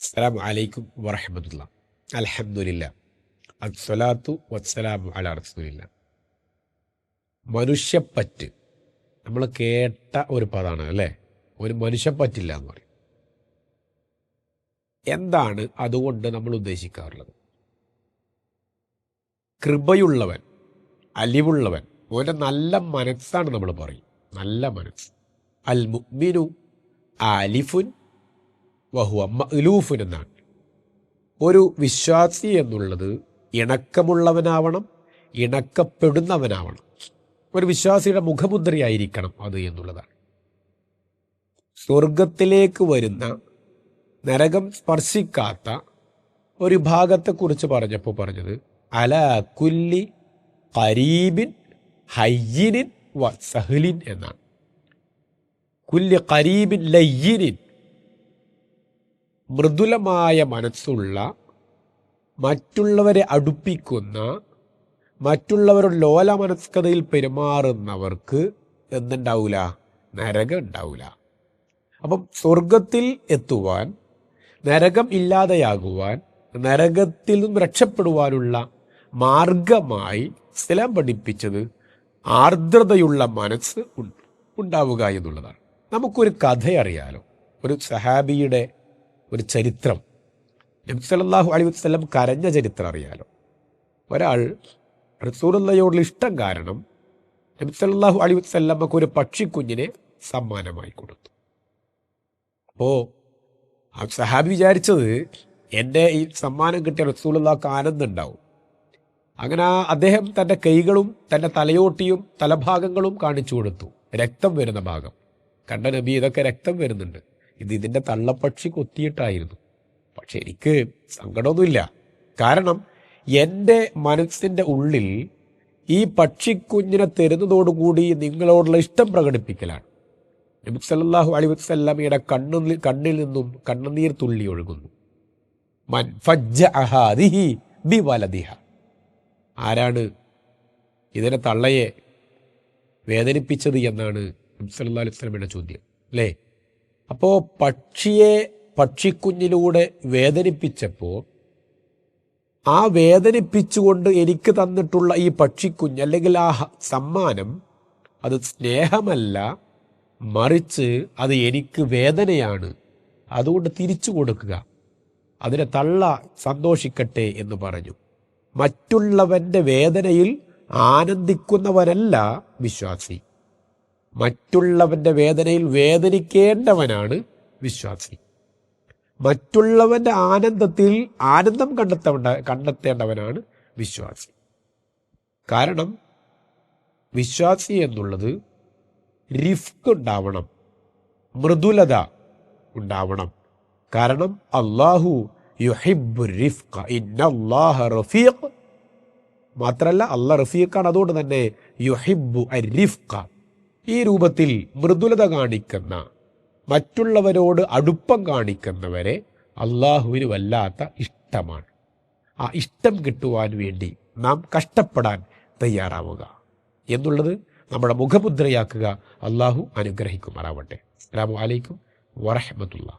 അസ്സലാം അലൈക്കും വറഹമത്തുള്ള അലഹമുല്ല അസ്സലാത്തു വസ്സലാമു അല റസൂലില്ല മനുഷ്യപ്പറ്റ്. നമ്മൾ കേട്ട ഒരു പദമാണ് അല്ലേ? ഒരു മനുഷ്യപ്പറ്റില്ല എന്ന് പറയും. എന്താണ് അതുകൊണ്ട് നമ്മൾ ഉദ്ദേശിക്കാറുള്ളത്? കൃപയുള്ളവൻ അലിവുള്ളവൻ ഓന്റെ നല്ല മനസ്സാണ് നമ്മൾ പറയും. നല്ല മനസ്സ്. അൽ മുഗ്മിനു ആലിഫുൻ വഹുവ മഅ്ലൂഫുൻ എന്നാണ് ഒരു വിശ്വാസി എന്നുള്ളത് ഇണക്കമുള്ളവനാവണം ഇണക്കപ്പെടുന്നവനാവണം. ഒരു വിശ്വാസിയുടെ മുഖമുദ്രയായിരിക്കണം അത് എന്നുള്ളതാണ്. സ്വർഗത്തിലേക്ക് വരുന്ന നരകം സ്പർശിക്കാത്ത ഒരു ഭാഗത്തെക്കുറിച്ച് പറഞ്ഞപ്പോൾ പറഞ്ഞത് അല കുല്ലി കരീബിൻ ഹയ്യിനിൻ വ സഹലിൻ എന്നാണ്. കുല്ലി കരീബിൻ ലയ്യിനിൻ മൃദുലമായ മനസ്സുള്ള മറ്റുള്ളവരെ അടുപ്പിക്കുന്ന മറ്റുള്ളവരുടെ ലോല മനസ്കതയിൽ പെരുമാറുന്നവർക്ക് എന്തുണ്ടാവില്ല നരകം ഉണ്ടാവില്ല അപ്പം സ്വർഗത്തിൽ എത്തുവാൻ നരകം ഇല്ലാതെയാകുവാൻ നരകത്തിൽ നിന്നും രക്ഷപ്പെടുവാനുള്ള മാർഗമായി സ്ഥലം പഠിപ്പിച്ചത് ആർദ്രതയുള്ള മനസ്സ് ഉണ്ടാവുക എന്നുള്ളതാണ്. നമുക്കൊരു കഥയറിയാലോ. ഒരു സഹാബിയുടെ ഒരു ചരിത്രം. നബി സല്ലല്ലാഹു അലൈഹി വസ്ലം കരഞ്ഞ ചരിത്രം അറിയാലോ? ഒരാൾ റസൂറുള്ളയോടുള്ള ഇഷ്ടം കാരണം നബി സല്ലല്ലാഹു അലൈഹി വസല്ലമക്ക് ഒരു പക്ഷിക്കുഞ്ഞിനെ സമ്മാനമായി കൊടുത്തു. അപ്പോൾ ആ സഹാബി വിചാരിച്ചത് എന്റെ ഈ സമ്മാനം കിട്ടിയ റസൂലുള്ളാക്ക് ആനന്ദം ഉണ്ടാവും അങ്ങനെ അദ്ദേഹം തന്റെ കൈകളും തന്റെ തലയോട്ടിയും തലഭാഗങ്ങളും കാണിച്ചു കൊടുത്തു. രക്തം വരുന്ന ഭാഗം. കണ്ട നബി ഇതൊക്കെ രക്തം വരുന്നുണ്ട്. ഇത് ഇതിന്റെ തള്ളപ്പക്ഷി കൊത്തിയിട്ടായിരുന്നു. പക്ഷെ എനിക്ക് സങ്കടമൊന്നുമില്ല. കാരണം എന്റെ മനസ്സിന്റെ ഉള്ളിൽ ഈ പക്ഷിക്കുഞ്ഞിനെ തരുന്നതോടുകൂടി നിങ്ങളോടുള്ള ഇഷ്ടം പ്രകടിപ്പിക്കലാണ്. നബി സല്ലാഹു അലി വസ്ലമിയുടെ കണ്ണു കണ്ണിൽ നിന്നും കണ്ണുനീർ തുള്ളി ഒഴുകുന്നു. മൻ ബി വലദിഹ ആരാണ് ഇതിനെ തള്ളയെ വേദനിപ്പിച്ചത് എന്നാണ് നബി സല്ലല്ലാഹു അലൈഹി വസല്ലമയുടെ ചോദ്യം അല്ലേ? അപ്പോൾ പക്ഷിയെ പക്ഷിക്കുഞ്ഞിലൂടെ വേദനിപ്പിച്ചപ്പോൾ ആ വേദനിപ്പിച്ചുകൊണ്ട് എനിക്ക് തന്നിട്ടുള്ള ഈ പക്ഷിക്കുഞ്ഞ് അല്ലെങ്കിൽ ആ സമ്മാനം അത് സ്നേഹമല്ല മറിച്ച് അത് എനിക്ക് വേദനയാണ്. അതുകൊണ്ട് തിരിച്ചു കൊടുക്കുക. അതിനെ തള്ള സന്തോഷിക്കട്ടെ എന്ന് പറഞ്ഞു. മറ്റുള്ളവന്റെ വേദനയിൽ ആനന്ദിക്കുന്നവനല്ല വിശ്വാസി. മറ്റുള്ളവന്റെ വേദനയിൽ വേദനിക്കേണ്ടവനാണ് വിശ്വാസി. മറ്റുള്ളവന്റെ ആനന്ദത്തിൽ ആനന്ദം കണ്ടെത്തേണ്ട കണ്ടെത്തേണ്ടവനാണ് വിശ്വാസി. കാരണം വിശ്വാസി എന്നുള്ളത് റിഫ്ക് ഉണ്ടാവണം മൃദുലത ഉണ്ടാവണം. കാരണം അള്ളാഹു യുഹിബ് റിഫ്ക ഇന്നല്ലാഹ റഫീഖ്. മാത്രല്ല അള്ളാഹ് റഫീഖാണ് അതുകൊണ്ട് തന്നെ യുഹിബു റിഫ്ക ഈ രൂപത്തിൽ മൃദുലത കാണിക്കുന്ന മറ്റുള്ളവരോട് അടുപ്പം കാണിക്കുന്നവരെ അള്ളാഹുവിന് വല്ലാത്ത ഇഷ്ടമാണ്. ആ ഇഷ്ടം കിട്ടുവാൻ വേണ്ടി നാം കഷ്ടപ്പെടാൻ തയ്യാറാവുക. എന്നുള്ളത് നമ്മുടെ മുഖമുദ്രയാക്കുക. അള്ളാഹു അനുഗ്രഹിക്കുമാറാവട്ടെ. അസ്സാം വലൈക്കും വറഹമത്തുള്ള